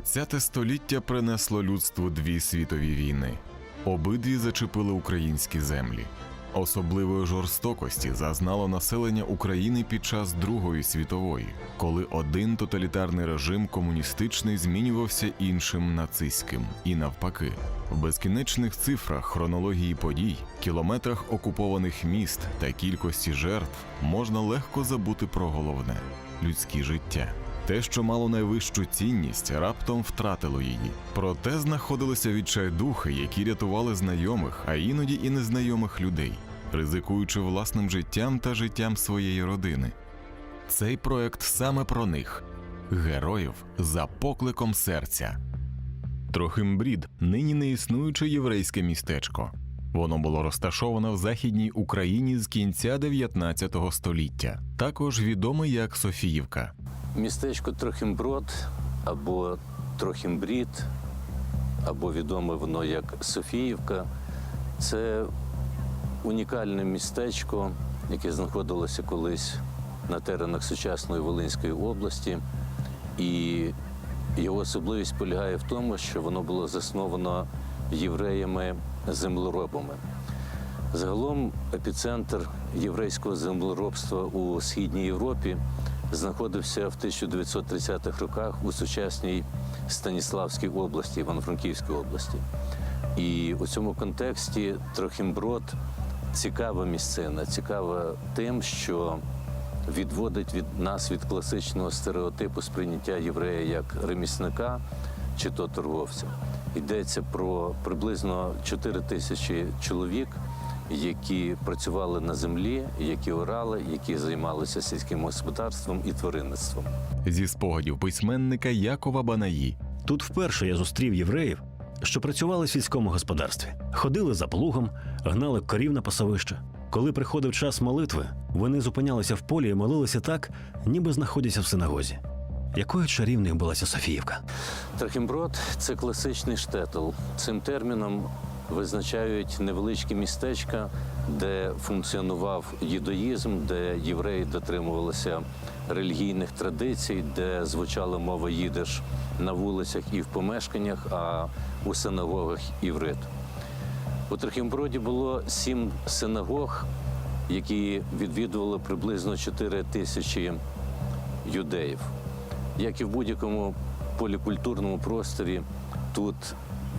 ХХ століття принесло людству дві світові війни. Обидві зачепили українські землі. Особливої жорстокості зазнало населення України під час Другої світової, коли один тоталітарний режим комуністичний змінювався іншим нацистським, і навпаки. В безкінечних цифрах хронології подій, кілометрах окупованих міст та кількості жертв можна легко забути про головне людське життя. Те, що мало найвищу цінність, раптом втратило її. Проте знаходилися відчайдухи, які рятували знайомих, а іноді і незнайомих людей, ризикуючи власним життям та життям своєї родини. Цей проект саме про них героїв за покликом серця. Трохимбрід нині не існуюче єврейське містечко. Воно було розташоване в Західній Україні з кінця 19 століття, також відоме як Софіївка. Містечко Трохімброд або Трохімбрід, або відоме воно як Софіївка. Це унікальне містечко, яке знаходилося колись на теренах сучасної Волинської області. І його особливість полягає в тому, що воно було засновано євреями-землеробами. Загалом епіцентр єврейського землеробства у Східній Європі знаходився в 1930-х роках у сучасній Станіславській області, Івано-Франківській області. І у цьому контексті Трохімброд цікава місцина, цікава тим, що відводить від нас від класичного стереотипу сприйняття єврея як ремісника чи то торговця. Йдеться про приблизно 4 тисячі чоловік, які працювали на землі, які орали, які займалися сільським господарством і тваринництвом. Зі спогадів письменника Якова Банаї. Тут вперше я зустрів євреїв, що працювали в сільському господарстві, ходили за плугом, гнали корів на пасовище. Коли приходив час молитви, вони зупинялися в полі і молилися так, ніби знаходяться в синагозі. Якою чарівною була ця Софіївка? Трахімброд це класичний штетл. Цим терміном визначають невеличкі містечка, де функціонував юдаїзм, де євреї дотримувалися релігійних традицій, де звучала мова їдиш на вулицях і в помешканнях, а у синагогах іврит. У Трахімброді було сім синагог, які відвідували приблизно 4 тисячі юдеїв. Як і в будь-якому полікультурному просторі, тут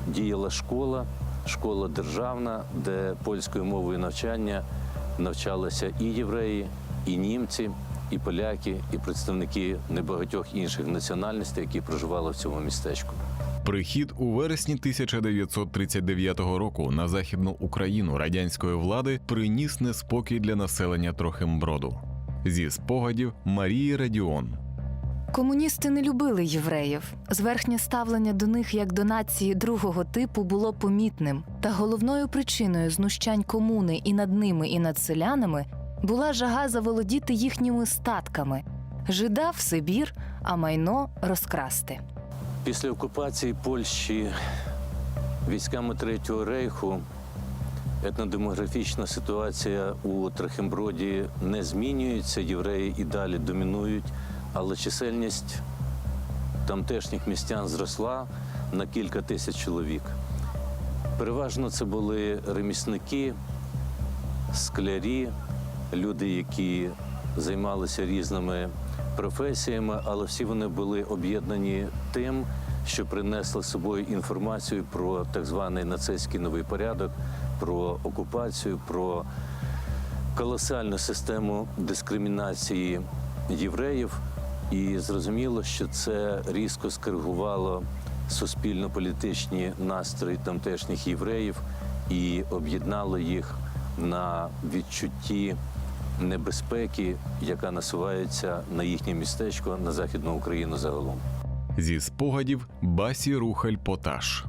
діяла школа, школа державна, де польською мовою навчання навчалися і євреї, і німці, і поляки, і представники небагатьох інших національностей, які проживали в цьому містечку. Прихід у вересні 1939 року на західну Україну радянської влади приніс неспокій для населення Трохимброду. Зі спогадів Марії Радіон. Комуністи не любили євреїв. Зверхнє ставлення до них як до нації другого типу було помітним. Та головною причиною знущань комуни і над ними, і над селянами була жага заволодіти їхніми статками, жида в Сибір, а майно розкрасти. Після окупації Польщі військами Третього рейху етнодемографічна ситуація у Трахимброді не змінюється, євреї і далі домінують, але чисельність тамтешніх містян зросла на кілька тисяч чоловік. Переважно це були ремісники, склярі, люди, які займалися різними професіями, але всі вони були об'єднані тим, що принесли з собою інформацію про так званий нацистський новий порядок, про окупацію, про колосальну систему дискримінації євреїв. І зрозуміло, що це різко скоригувало суспільно-політичні настрої тамтешніх євреїв і об'єднало їх на відчутті небезпеки, яка насувається на їхнє містечко на західну Україну загалом. Зі спогадів Басі Рухаль Поташ.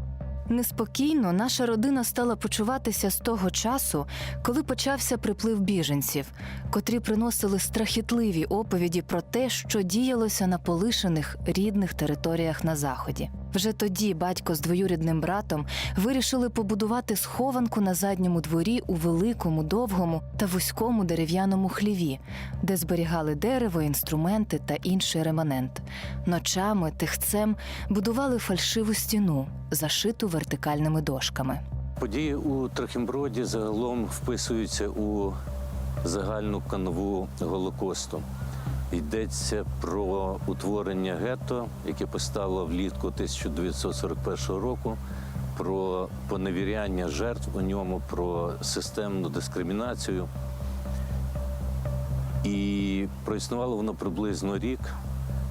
Неспокійно наша родина стала почуватися з того часу, коли почався приплив біженців, котрі приносили страхітливі оповіді про те, що діялося на полишених рідних територіях на заході. Вже тоді батько з двоюрідним братом вирішили побудувати схованку на задньому дворі у великому, довгому та вузькому дерев'яному хліві, де зберігали дерево, інструменти та інший реманент. Ночами тихцем будували фальшиву стіну, зашиту вертикальними дошками. Події у Трохімброді загалом вписуються у загальну канву Голокосту. Йдеться про утворення гетто, яке постало влітку 1941 року, про поневіряння жертв у ньому, про системну дискримінацію. І проіснувало воно приблизно рік.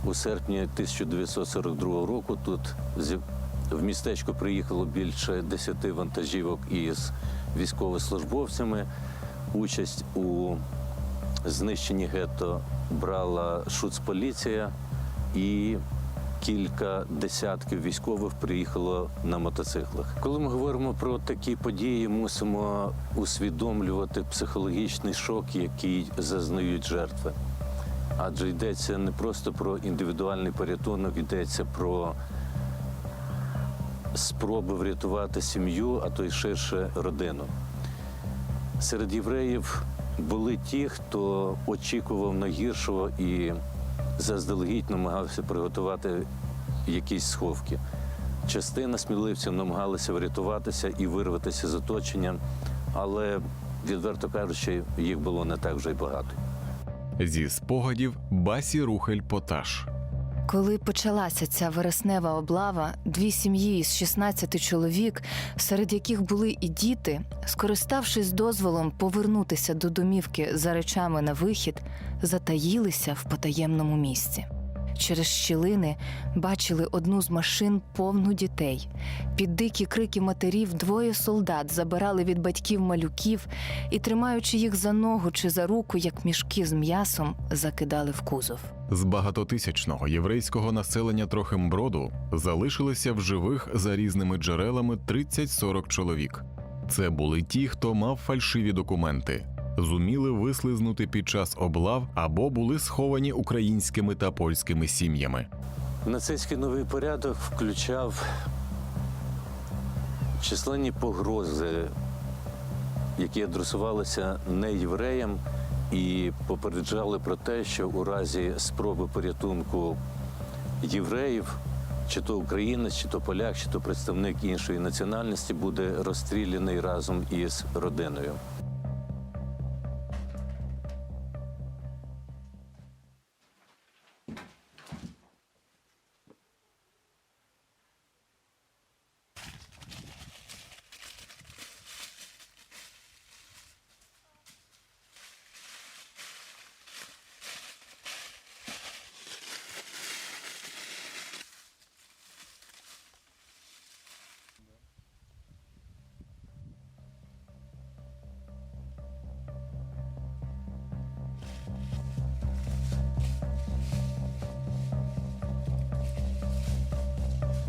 У серпні 1942 року тут в містечко приїхало більше 10 вантажівок із військовослужбовцями. Участь у знищенні гетто брала шуцполіція і кілька десятків військових приїхало на мотоциклах. Коли ми говоримо про такі події, мусимо усвідомлювати психологічний шок, який зазнають жертви. Адже йдеться не просто про індивідуальний порятунок, йдеться про спроби врятувати сім'ю, а то й ширше родину. Серед євреїв були ті, хто очікував найгіршого і заздалегідь намагався приготувати якісь сховки. Частина сміливців намагалася врятуватися і вирватися з оточення, але, відверто кажучи, їх було не так вже й багато. Зі спогадів Басі Рухель Поташ. Коли почалася ця вереснева облава, дві сім'ї із 16 чоловік, серед яких були і діти, скориставшись дозволом повернутися до домівки за речами на вихід, затаїлися в потаємному місці. Через щілини бачили одну з машин повну дітей. Під дикі крики матерів двоє солдат забирали від батьків малюків і, тримаючи їх за ногу чи за руку, як мішки з м'ясом, закидали в кузов. З багатотисячного єврейського населення Трохимброду залишилося в живих за різними джерелами 30-40 чоловік. Це були ті, хто мав фальшиві документи, зуміли вислизнути під час облав або були сховані українськими та польськими сім'ями. Нацистський новий порядок включав численні погрози, які адресувалися не євреям, і попереджали про те, що у разі спроби порятунку євреїв, чи то українець, чи то поляк, чи то представник іншої національності буде розстріляний разом із родиною.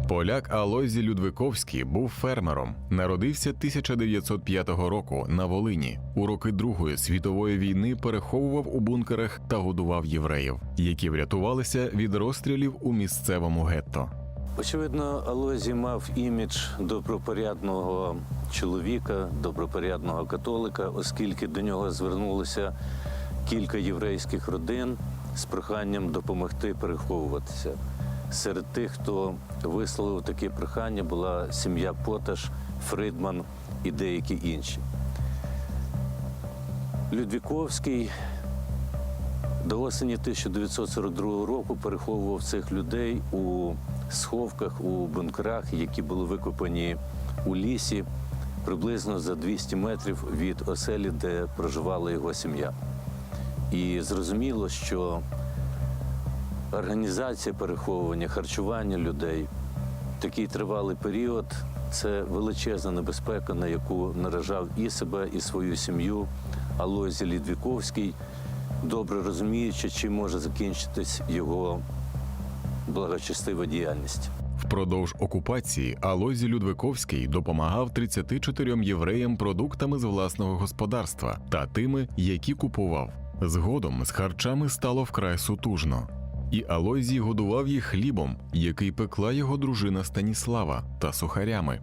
Поляк Алойзі Людвиковський був фермером. Народився 1905 року на Волині. У роки Другої світової війни переховував у бункерах та годував євреїв, які врятувалися від розстрілів у місцевому гетто. Очевидно, Алозі мав імідж добропорядного чоловіка, добропорядного католика, оскільки до нього звернулося кілька єврейських родин з проханням допомогти переховуватися. Серед тих, хто висловив таке прохання, була сім'я Поташ, Фридман і деякі інші. Людвіковський до осені 1942 року переховував цих людей у сховках, у бункерах, які були викопані у лісі приблизно за 200 метрів від оселі, де проживала його сім'я. І зрозуміло, що організація переховування, харчування людей такий тривалий період це величезна небезпека, на яку наражав і себе, і свою сім'ю Алозі Лідвіковський, добре розуміючи, чим може закінчитись його благочестива діяльність. Впродовж окупації Алойзі Людвиковський допомагав 34 євреям продуктами з власного господарства та тими, які купував. Згодом з харчами стало вкрай сутужно. І Алойзій годував їх хлібом, який пекла його дружина Станіслава та сухарями.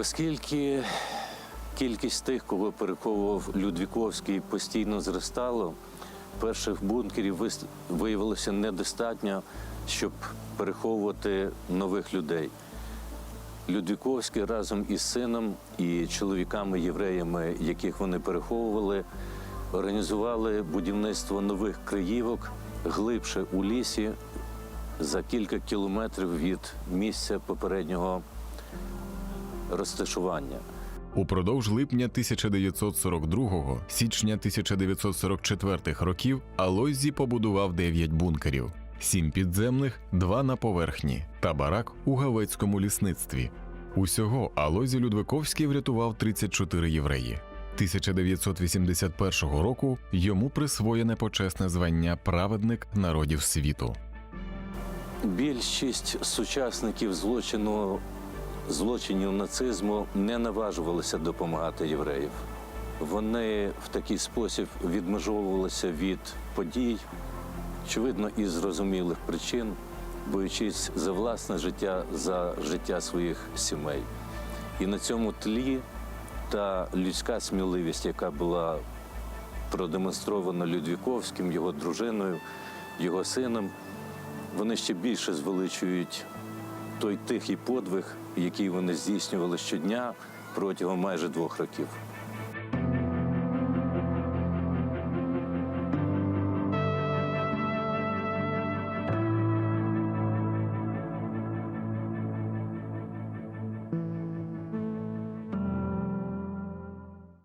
Оскільки кількість тих, кого переховував Людвіковський, постійно зростало, перших бункерів виявилося недостатньо, щоб переховувати нових людей. Людвіковський разом із сином і чоловіками-євреями, яких вони переховували, організували будівництво нових криївок глибше у лісі за кілька кілометрів від місця попереднього розташування. Упродовж липня 1942 січня 1944 років Алойзі побудував 9 бункерів: сім підземних, два на поверхні та барак у Галецькому лісництві. Усього Алойзі Людвиковський врятував 34 євреї. 1981 року йому присвоєне почесне звання Праведник народів світу. Більшість сучасників злочину злочинів нацизму не наважувалися допомагати євреїв. Вони в такий спосіб відмежовувалися від подій, очевидно, із зрозумілих причин, боючись за власне життя, за життя своїх сімей. І на цьому тлі та людська сміливість, яка була продемонстрована Людвіковським, його дружиною, його сином, вони ще більше звеличують той тихий подвиг, який вони здійснювали щодня протягом майже двох років.